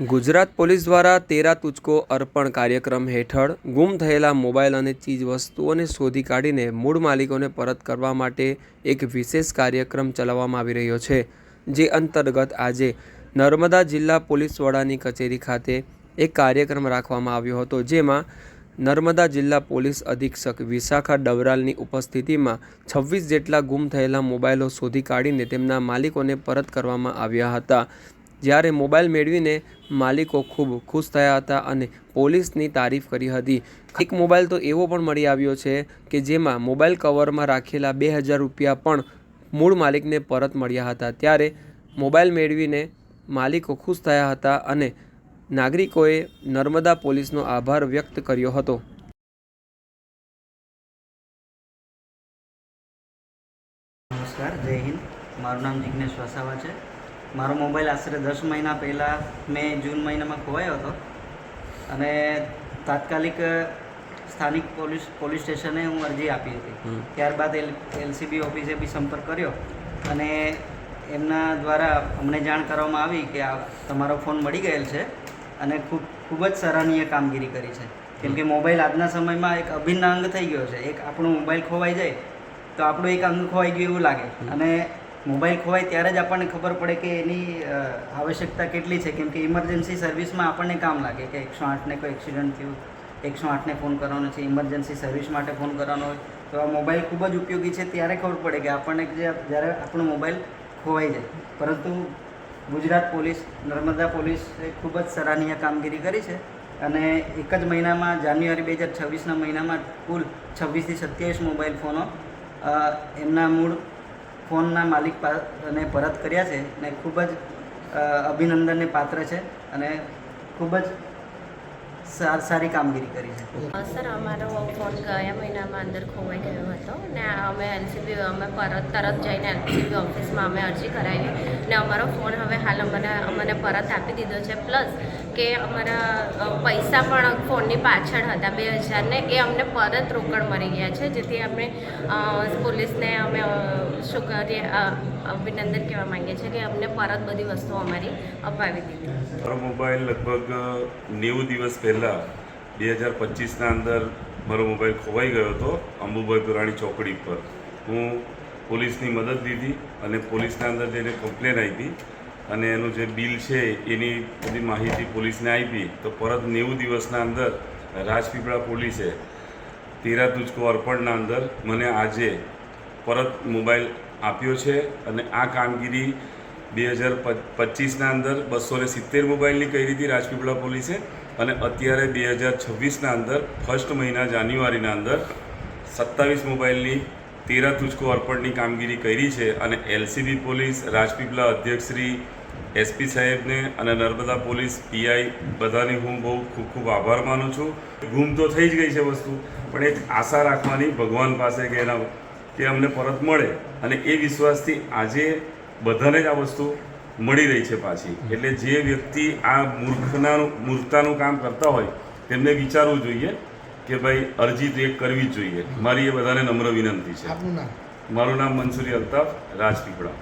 Gujarat police દ્વારા તેરા તુચકો અર્પણ કાર્યક્રમ હેઠળ ગુમ થયેલા મોબાઈલ અને ચીજ વસ્તુઓને શોધી કાઢીને મૂળ માલિકોને પરત કરવા માટે એક વિશેષ કાર્યક્રમ ચલાવવામાં આવી રહ્યો છે, જે અંતર્ગત આજે નર્મદા જિલ્લા પોલીસ વડાની કચેરી ખાતે એક કાર્યક્રમ રાખવામાં આવ્યો હતો, જેમાં નર્મદા જિલ્લા પોલીસ અધિક્ષક વિશાખા ડબરાલની ઉપસ્થિતિમાં છવ્વીસ જેટલા ગુમ થયેલા મોબાઈલો શોધી કાઢીને તેમના માલિકોને પરત કરવામાં આવ્યા હતા. જ્યારે મોબાઈલ મેળવીને માલિકો ખૂબ ખુશ થયા હતા અને પોલીસની તારીફ કરી હતી. એક મોબાઈલ તો એવો પણ મળી આવ્યો છે કે જેમાં મોબાઈલ કવરમાં રાખેલા બે હજાર રૂપિયા પણ મૂળ માલિકને પરત મળ્યા હતા. ત્યારે મોબાઈલ મેળવીને માલિકો ખુશ થયા હતા અને નાગરિકોએ નર્મદા પોલીસનો આભાર વ્યક્ત કર્યો હતો. નમસ્કાર, જય હિન્દ. મારું નામ જિજ્ઞેશ વસાવા છે. મારો મોબાઈલ આશરે દસ મહિના પહેલાં મેં જૂન મહિનામાં ખોવાયો હતો. અને તાત્કાલિક સ્થાનિક પોલીસ પોલીસ સ્ટેશને હું અરજી આપી હતી. ત્યારબાદ એલ એલસીબી ઓફિસે બી સંપર્ક કર્યો. અને એમના દ્વારા અમને જાણ કરવામાં આવી કે આ તમારો ફોન મળી ગયેલ છે અને ખૂબ ખૂબ જ સરાહનીય કામગીરી કરી છે. કેમ કે મોબાઈલ આજના સમયમાં એક અભિન્ન અંગ થઈ ગયો છે. એક આપણો મોબાઈલ ખોવાઈ જાય તો આપણું એક અંગ ખોવાઈ ગયું એવું લાગે. અને મોબાઈલ ખોવાય ત્યારે જ આપણને ખબર પડે કે એની આવશ્યકતા કેટલી છે. કેમ કે ઇમરજન્સી સર્વિસમાં આપણને કામ લાગે કે એકસો આઠને કોઈ એક્સિડન્ટ થયું, એકસો આઠને ફોન કરવાનો છે ઇમરજન્સી સર્વિસ માટે ફોન કરવાનો હોય, તો આ મોબાઈલ ખૂબ જ ઉપયોગી છે. ત્યારે ખબર પડે કે આપણને જે, જ્યારે આપણો મોબાઈલ ખોવાઈ જાય. પરંતુ ગુજરાત પોલીસ, નર્મદા પોલીસે ખૂબ જ સરાહનીય કામગીરી કરી છે અને એક જ મહિનામાં, જાન્યુઆરી બે હજાર છવ્વીસના મહિનામાં કુલ છવ્વીસથી સત્યાવીસ મોબાઈલ ફોનો એમના મૂળ ફોનના માલિક અને પરત કર્યા છે ને ખૂબ જ અભિનંદનને પાત્ર છે અને ખૂબ જ સાર સારી કામગીરી કરી છે સર અમારો ફોન ગયા મહિનામાં અંદર ખોવાઈ ગયો હતો ને અમે એલસીબી અમે પરત તરત જઈને એલસીબી ઓફિસમાં અમે અરજી કરાવી ને અમારો ફોન હવે હાલ અમને અમને પરત આપી દીધો છે. પ્લસ કે અમારા પૈસા પણ ફોનની પાછળ હતા બે હજારને એ અમને પરત રોકડ મળી ગયા છે જેથી અમે પોલીસને અમે શું કરીએ અભિનંદન કહેવા માંગીએ છીએ કે અમને પરત બધી વસ્તુઓ અમારી અપાવી દીધી. મારો મોબાઈલ લગભગ નેવું દિવસ પહેલાં બે હજાર પચીસના અંદર મારો મોબાઈલ ખોવાઈ ગયો હતો અંબુભાઈ પુરાણી ચોકડી પર. હું પોલીસની મદદ લીધી અને પોલીસના અંદર જઈને કમ્પ્લેન આપી અને એનું જે બિલ છે એની બધી માહિતી પોલીસને આપી. તો પરત નેવું દિવસના અંદર રાજપીપળા પોલીસે તેરા તુજકો અર્પણના અંદર મને આજે પરત મોબાઈલ આપ્યો છે અને આ કામગીરી બે હજાર પચીસના અંદર બસો ને સિત્તેર મોબાઈલની કરી હતી રાજપીપળા પોલીસે અને અત્યારે બે હજાર છવ્વીસના અંદર ફર્સ્ટ મહિના જાન્યુઆરીના અંદર સત્તાવીસ મોબાઈલની તેરા તુચકો અર્પણની કામગીરી કરી છે અને એલસીબી પોલીસ, રાજપીપળા અધ્યક્ષશ્રી એસપી સાહેબને અને નર્મદા પોલીસ, પીઆઈ બધાની હું બહુ ખૂબ ખૂબ આભાર માનું છું. ગુમ તો થઈ જ ગઈ છે વસ્તુ, પણ એક આશા રાખવાની ભગવાન પાસે કે એના કે અમને પરત મળે. અને એ વિશ્વાસથી આજે બધાને જ આ વસ્તુ મળી રહી છે પાછી. એટલે જે વ્યક્તિ આ મૂર્ખનાનું મૂર્ખતાનું કામ કરતા હોય તેમને વિચારવું જોઈએ કે ભાઈ અરજી તો એક કરવી જ જોઈએ. મારી એ બધાને નમ્ર વિનંતી છે. મારું નામ મંસુરી અલ્તાફ રાજપીપળા.